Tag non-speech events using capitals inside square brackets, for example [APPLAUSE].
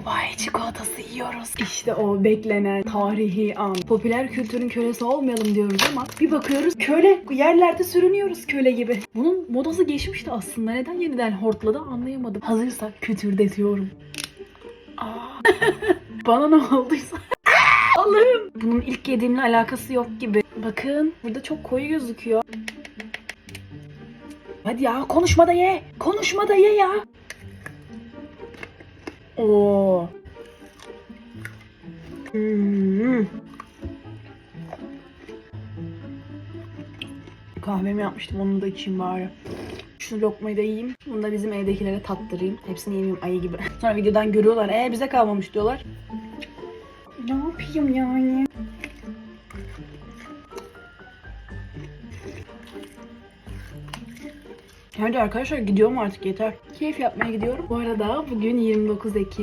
Dubai çikolatası yiyoruz. İşte o beklenen tarihi an. Popüler kültürün kölesi olmayalım diyoruz ama bir bakıyoruz köle yerlerde sürünüyoruz köle gibi. Bunun modası geçmişti aslında. Neden yeniden hortladı anlayamadım. Hazırsak kütürdetiyorum. Aa. [LAUGHS] Bana ne olduysa. [LAUGHS] Allah'ım. Bunun ilk yediğimle alakası yok gibi. Bakın burada çok koyu gözüküyor. Hadi ya konuşma da ye. Konuşma da ye ya. Oo. Hmm. Kahvemi yapmıştım onu da içeyim bari. Şu lokmayı da yiyeyim. Bunu da bizim evdekilere tattırayım. Hepsini yemeyeyim ayı gibi. [LAUGHS] Sonra videodan görüyorlar. Ee bize kalmamış diyorlar. Ne yapayım yani? Hadi arkadaşlar gidiyorum artık yeter. Keyif yapmaya gidiyorum. Bu arada bugün 29 Ekim.